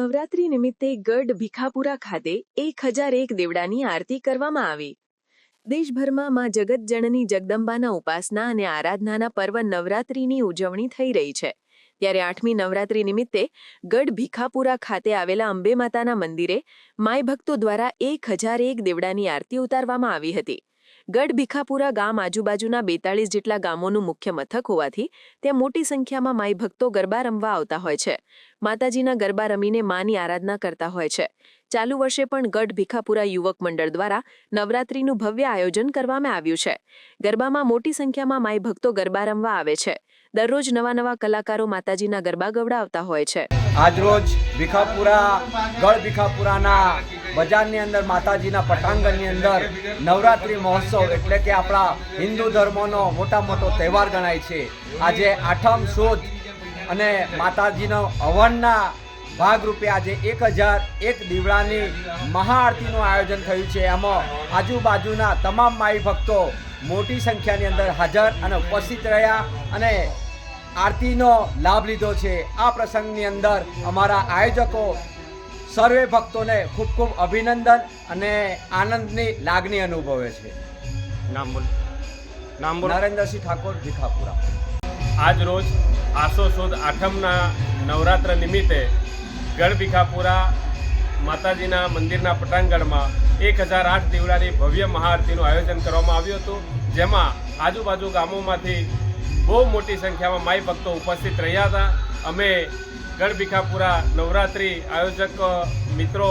નવરાત્રી નિમિત્તે ગઢ ભીખાપુરા ખાતે એક હજાર એક દેવડાની આરતી કરવામાં આવી. દેશભરમાં માં જગતજણની જગદંબાના ઉપાસના અને આરાધનાના પર્વ નવરાત્રીની ઉજવણી થઈ રહી છે. ત્યારે આઠમી નવરાત્રી નિમિત્તે ગઢ ભીખાપુરા ખાતે આવેલા અંબે માતાના મંદિરે માય ભક્તો દ્વારા એક હજાર એક દેવડાની આરતી ઉતારવામાં આવી હતી. ગઢ ભીખાપુરા ગામ આજુબાજુના બેતાળીસ જેટલા ગામોનું મુખ્ય મથક હોવાથી ત્યાં મોટી સંખ્યામાં માઈ ભક્તો ગરબા રમવા આવતા હોય છે. માતાજીના ગરબા રમીને માની આરાધના કરતા હોય છે. ચાલુ વર્ષે પણ ગઢ ભીખાપુરા યુવક મંડળ દ્વારા નવરાત્રીનું ભવ્ય આયોજન કરવામાં આવ્યું છે. ગરબામાં મોટી સંખ્યામાં માઈ ભક્તો ગરબા રમવા આવે છે. દરરોજ નવા નવા કલાકારો માતાજીના ગરબા ગવડાવતા હોય છે. આજરોજ ભીખાપુરા ગઢ ભીખાપુરાના બજારની અંદર, માતાજીના પટાંગણની અંદર નવરાત્રિ મહોત્સવ એટલે કે આપણા હિન્દુ ધર્મનો મોટા મોટો તહેવાર ગણાય છે. આજે આઠમ શોધ અને માતાજીનો હવનના ભાગરૂપે આજે એક હજાર એક દીવડાની મહાઆરતીનું આયોજન થયું છે. એમાં આજુબાજુના તમામ માઈ ભક્તો મોટી સંખ્યાની અંદર હાજર અને ઉપસ્થિત રહ્યા અને આરતીનો લાભ લીધો છે. આ પ્રસંગની અંદર અમારા આયોજકો સર્વે ભક્તોને ખૂબ ખૂબ અભિનંદન અને આનંદની લાગણી અનુભવે છે. નામ બોલ. નામ બોલ. નરેન્દ્રસિંહ ઠાકોર ભીખાપુરા. આજ રોજ આસો સુદ આઠમના નવરાત્ર નિમિત્તે ગઢ ભીખાપુરા માતાજીના મંદિરના પટાંગણમાં એક હજાર આઠ દીવડાની ભવ્ય મહાઆરતીનું આયોજન કરવામાં આવ્યું હતું. જેમાં આજુબાજુ ગામોમાંથી બહુ મોટી સંખ્યામાં માઈ ભક્તો ઉપસ્થિત રહ્યા હતા. અમે ગઢ ભીખાપુરા નવરાત્રિ આયોજક મિત્રો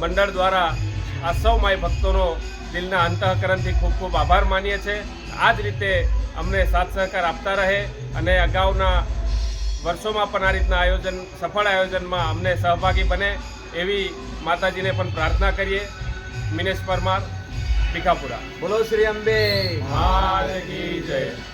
મંડળ દ્વારા આ સૌ માય ભક્તોનો દિલના અંતઃકરણથી ખૂબ ખૂબ આભાર માનીએ છીએ. આ જ રીતે અમને સાથ સહકાર આપતા રહે અને અગાઉના વર્ષોમાં પણ આ રીતના આયોજન સફળ આયોજનમાં અમને સહભાગી બને એવી માતાજીને પણ પ્રાર્થના કરીએ. મિનેશ પરમાર ભીખાપુરા. બોલો શ્રી અંબે. જય.